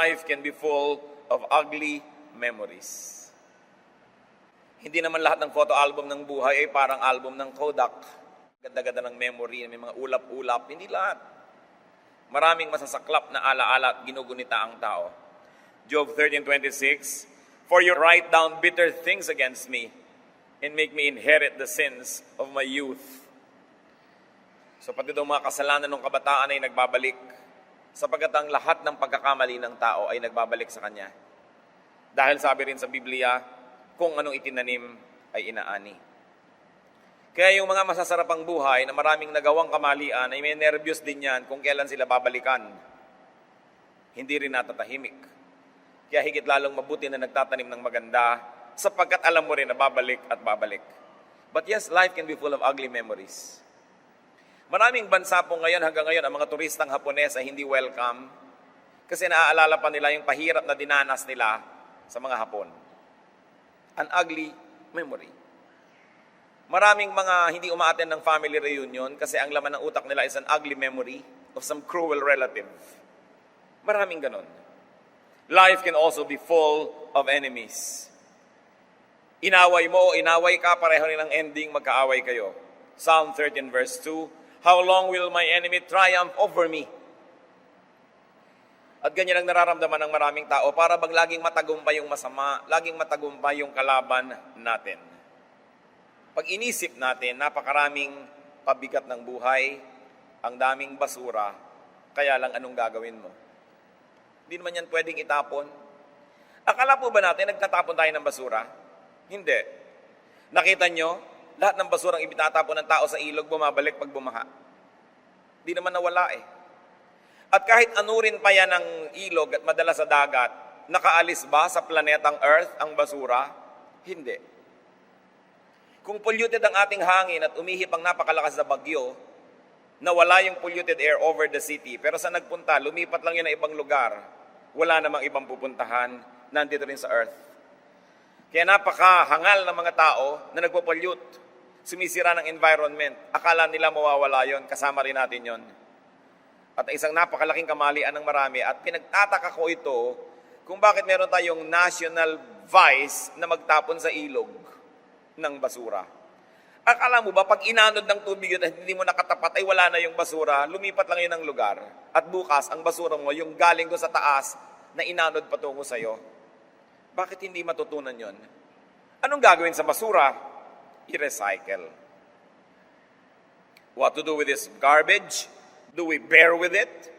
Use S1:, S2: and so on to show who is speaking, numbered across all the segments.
S1: life can be full of ugly memories. Hindi naman lahat ng photo album ng buhay ay parang album ng Kodak. Ganda-ganda ng memory, may mga ulap-ulap. Hindi lahat. Maraming masasaklap na alaala at ginugunita ang tao. Job 13.26 For you write down bitter things against me and make me inherit the sins of my youth. So pati daw mga kasalanan ng kabataan ay nagbabalik sapagkat ang lahat ng pagkakamali ng tao ay nagbabalik sa kanya. Dahil sabi rin sa Biblia, kung anong itinanim ay inaani. Kaya yung mga masasarapang buhay na maraming nagawang kamalian ay may nervyos din yan kung kailan sila babalikan. Hindi rin natatahimik. Kaya higit lalong mabuti na nagtatanim ng maganda sapagkat alam mo rin na babalik at babalik. But yes, life can be full of ugly memories. Maraming bansa po ngayon hanggang ngayon ang mga turistang Hapones ay hindi welcome kasi naaalala pa nila yung pahirap na dinanas nila sa mga Hapon. An ugly memory. Maraming mga hindi umaaten ng family reunion kasi ang laman ng utak nila is an ugly memory of some cruel relative. Maraming ganon. Life can also be full of enemies. Inaway mo o inaway ka, pareho nilang ending, magkaaway kayo. Psalm 13 verse 2, How long will my enemy triumph over me? At ganyan ang nararamdaman ng maraming tao para bang laging matagumpay yung masama, laging matagumpay yung kalaban natin. Pag inisip natin, napakaraming pabigat ng buhay, ang daming basura, kaya lang anong gagawin mo? Hindi naman yan pwedeng itapon. Akala po ba natin nagtatapon tayo ng basura? Hindi. Nakita nyo, lahat ng basurang ibitatapon ng tao sa ilog, bumabalik pag bumaha. Hindi naman nawala eh. At kahit anurin pa yan ng ilog at madala sa dagat, nakaalis ba sa planetang Earth ang basura? Hindi. Kung polluted ang ating hangin at umihip ang napakalakas na bagyo, nawala yung polluted air over the city, pero sa nagpunta, lumipat lang yun na ibang lugar, wala namang ibang pupuntahan, nandito rin sa Earth. Kaya napakahangal ng mga tao na nagpo-pollute, sumisira ng environment. Akala nila mawawala yon, kasama rin natin yon. At isang napakalaking kamalian ng marami at pinagtataka ko ito kung bakit meron tayong national vice na magtapon sa ilog ng basura. Akala mo ba pag inanod ng tubig yun at hindi mo nakatapat ay wala na yung basura, lumipat lang yun ng lugar. At bukas, ang basura mo, yung galing doon sa taas na inanod patungo sa'yo. Bakit hindi matutunan yon? Anong gagawin sa basura? I-recycle. What to do with this garbage? Do we bear with it?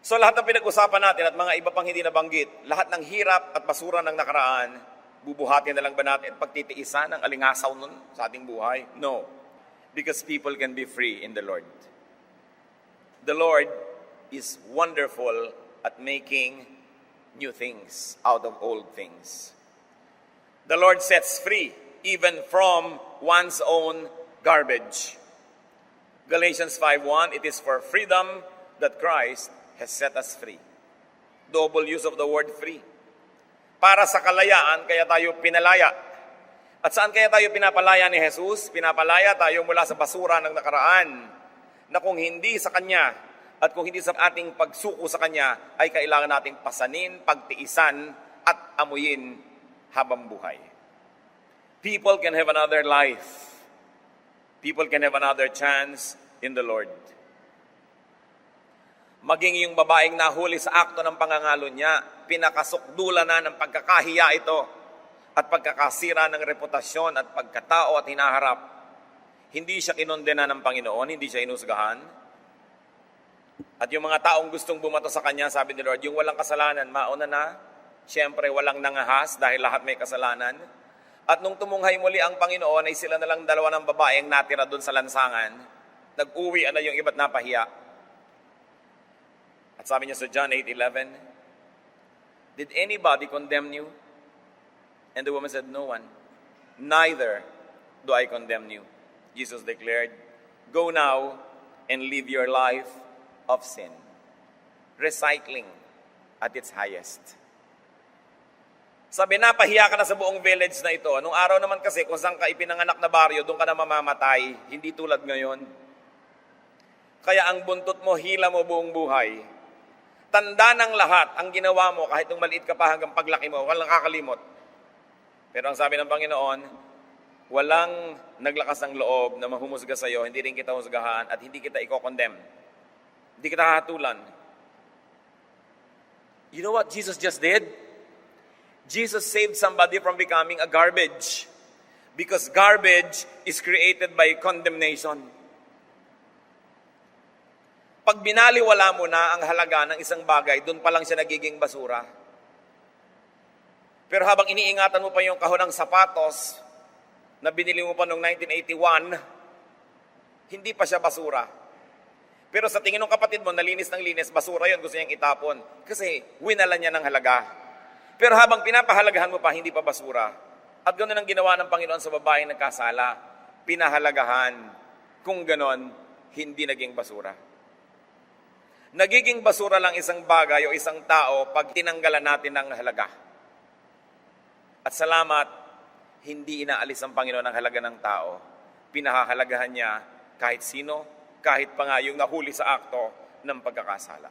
S1: So lahat ng pinag-usapan natin at mga iba pang hindi nabanggit, lahat ng hirap at basura ng nakaraan, bubuhatin na lang ba natin at pagtitiisan ang alingasaw nun sa ating buhay? No. Because people can be free in the Lord. The Lord is wonderful at making new things out of old things. The Lord sets free even from one's own garbage. Galatians 5:1 It is for freedom that Christ has set us free. Double use of the word free. Para sa kalayaan kaya tayo pinalaya. At saan kaya tayo pinapalaya ni Jesus? Pinapalaya tayo mula sa basura ng nakaraan na kung hindi sa Kanya at kung hindi sa ating pagsuko sa Kanya ay kailangan nating pasanin, pagtiisan at amuyin habang buhay. People can have another life people can have another chance in the Lord. Maging yung babaeng nahuli sa akto ng pangangalo niya, pinakasukdula na ng pagkakahiya ito at pagkakasira ng reputasyon at pagkatao at hinaharap. Hindi siya kinondena ng Panginoon, hindi siya inusgahan. At yung mga taong gustong bumato sa kanya, sabi ni Lord, yung walang kasalanan, mauna na. Siyempre, walang nangahas dahil lahat may kasalanan. At nung tumunghay muli ang Panginoon, ay sila na lang dalawa ng babaeng natira doon sa lansangan. Nag-uwi na yung iba't napahiya. At sabi niya sa John 8:11, Did anybody condemn you? And the woman said, No one. Neither do I condemn you. Jesus declared, Go now and live your life of sin. Recycling at its highest. Sabi, napahiya ka na sa buong village na ito. Nung araw naman kasi, kung saan ka ipinanganak na baryo, doon ka na mamamatay. Hindi tulad ngayon. Kaya ang buntot mo, hila mo buong buhay. Tanda ng lahat ang ginawa mo kahit nung maliit ka pa hanggang paglaki mo, walang kakalimot. Pero ang sabi ng Panginoon, walang naglakas ng loob na mahumusga sa iyo, hindi rin kita husgahan at hindi kita iko-condemn. Hindi kita hatulan. You know what Jesus just did? Jesus saved somebody from becoming a garbage. Because garbage is created by condemnation. Pag binaliwala mo na ang halaga ng isang bagay, doon pa lang siya nagiging basura. Pero habang iniingatan mo pa yung kahon ng sapatos na binili mo pa noong 1981, hindi pa siya basura. Pero sa tingin ng kapatid mo, nalinis ng linis, basura yon gusto niyang itapon. Kasi winala niya ng halaga. Pero habang pinapahalagahan mo pa, hindi pa basura. At ganoon ang ginawa ng Panginoon sa babaeng nagkasala. Pinahalagahan. Kung ganon, hindi naging basura. Nagiging basura lang isang bagay o isang tao pag tinanggalan natin ng halaga. At salamat, hindi inaalis ang Panginoon ang halaga ng tao. Pinahahalagahan niya kahit sino, kahit pa nga yung nahuli sa akto ng pagkakasala.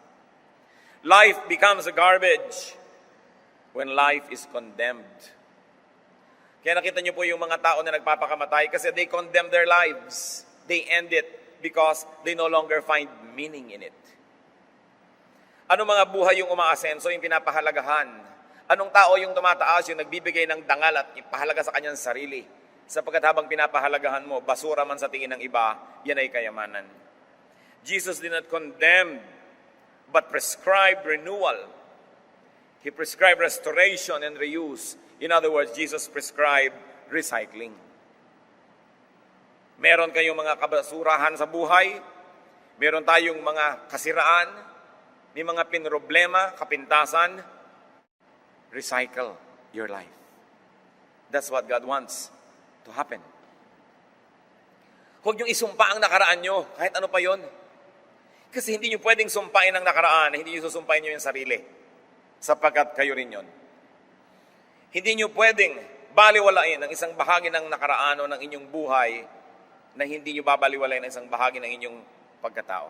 S1: Life becomes a garbage when life is condemned. Kaya nakita niyo po yung mga tao na nagpapakamatay kasi they condemn their lives. They end it because they no longer find meaning in it. Ano mga buhay yung umaasenso, yung pinapahalagahan? Anong tao yung tumataas, yung nagbibigay ng dangal at ipahalaga sa kanyang sarili? Sapagkat habang pinapahalagahan mo, basura man sa tingin ng iba, yan ay kayamanan. Jesus did not condemn, but prescribed renewal. He prescribed restoration and reuse. In other words, Jesus prescribed recycling. Meron kayong mga kabasurahan sa buhay, meron tayong mga kasiraan, may mga pinroblema, kapintasan, recycle your life. That's what God wants to happen. Huwag niyong isumpa ang nakaraan nyo, kahit ano pa yon. Kasi hindi niyo pwedeng sumpain ang nakaraan, hindi niyo susumpain niyo yung sarili. Sapagkat kayo rin yon. Hindi niyo pwedeng baliwalain ang isang bahagi ng nakaraan ng inyong buhay na hindi niyo babaliwalain ang isang bahagi ng inyong pagkatao.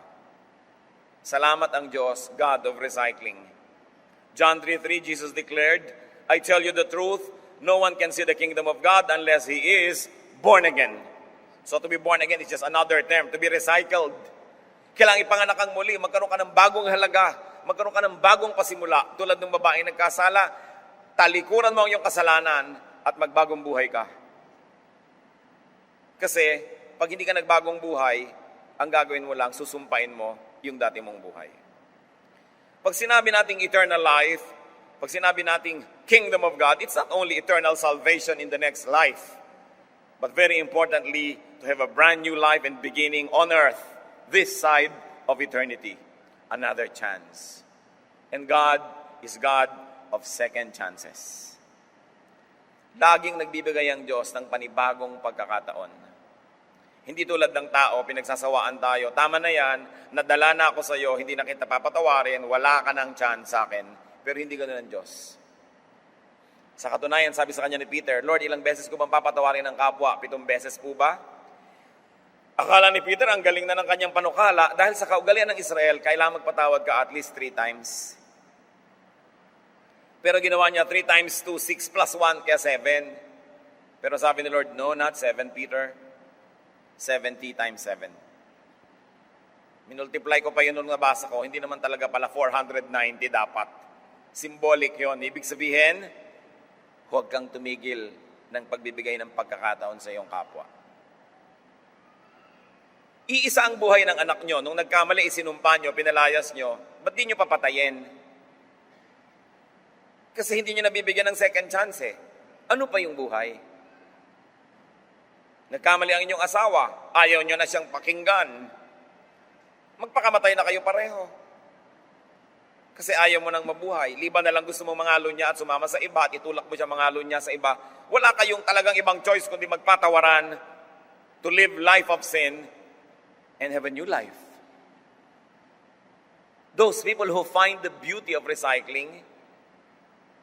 S1: Salamat ang Diyos, God of recycling. John 3.3, Jesus declared, I tell you the truth, no one can see the kingdom of God unless he is born again. So to be born again is just another term, to be recycled. Kailangan ipanganak kang muli, magkaroon ka ng bagong halaga, magkaroon ka ng bagong pasimula. Tulad ng babae nagkasala, talikuran mo ang iyong kasalanan at magbagong buhay ka. Kasi pag hindi ka nagbagong buhay, ang gagawin mo lang, susumpain mo yung dati mong buhay. Pag sinabi nating eternal life, pag sinabi nating kingdom of God, it's not only eternal salvation in the next life, but very importantly, to have a brand new life and beginning on earth, this side of eternity, another chance. And God is God of second chances. Laging nagbibigay ang Diyos ng panibagong pagkakataon. Hindi tulad ng tao, pinagsasawaan tayo. Tama na yan, nadala na ako sa iyo, hindi na kita papatawarin, wala ka ng chance sa akin. Pero hindi ganoon ang Diyos. Sa katunayan, sabi sa kanya ni Peter, Lord, ilang beses ko bang papatawarin ng kapwa? Pitong beses po ba? Akala ni Peter, ang galing na ng kanyang panukala, dahil sa kaugalian ng Israel, kailangan magpatawad ka at least three times. Pero ginawa niya 3 times 2, 6 plus 1, kaya 7. Pero sabi ni Lord, no, not 7, Peter. 70 times 7. Minultiply ko pa yun nung nabasa ko, hindi naman talaga pala 490 dapat. Symbolic yon. Ibig sabihin, huwag kang tumigil ng pagbibigay ng pagkakataon sa iyong kapwa. Iisa ang buhay ng anak nyo. Nung nagkamali, isinumpa nyo, pinalayas nyo, ba't di nyo papatayin? Kasi hindi nyo nabibigyan ng second chance eh. Ano pa yung buhay? Nagkamali ang inyong asawa, ayaw nyo na siyang pakinggan. Magpakamatay na kayo pareho. Kasi ayaw mo nang mabuhay. Liban na lang gusto mo mangalo niya at sumama sa iba at itulak mo siya mangalo niya sa iba. Wala kayong talagang ibang choice kundi magpatawaran to live life of sin and have a new life. Those people who find the beauty of recycling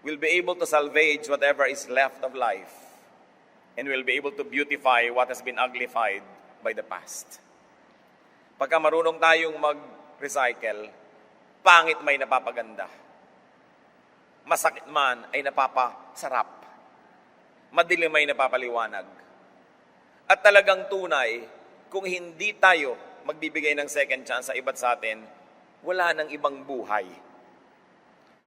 S1: will be able to salvage whatever is left of life and will be able to beautify what has been uglified by the past. Pagka marunong tayong mag-recycle, Pangit may napapaganda. Masakit man ay napapasarap. Madilim ay napapaliwanag. At talagang tunay, kung hindi tayo magbibigay ng second chance sa iba't sa atin, wala nang ibang buhay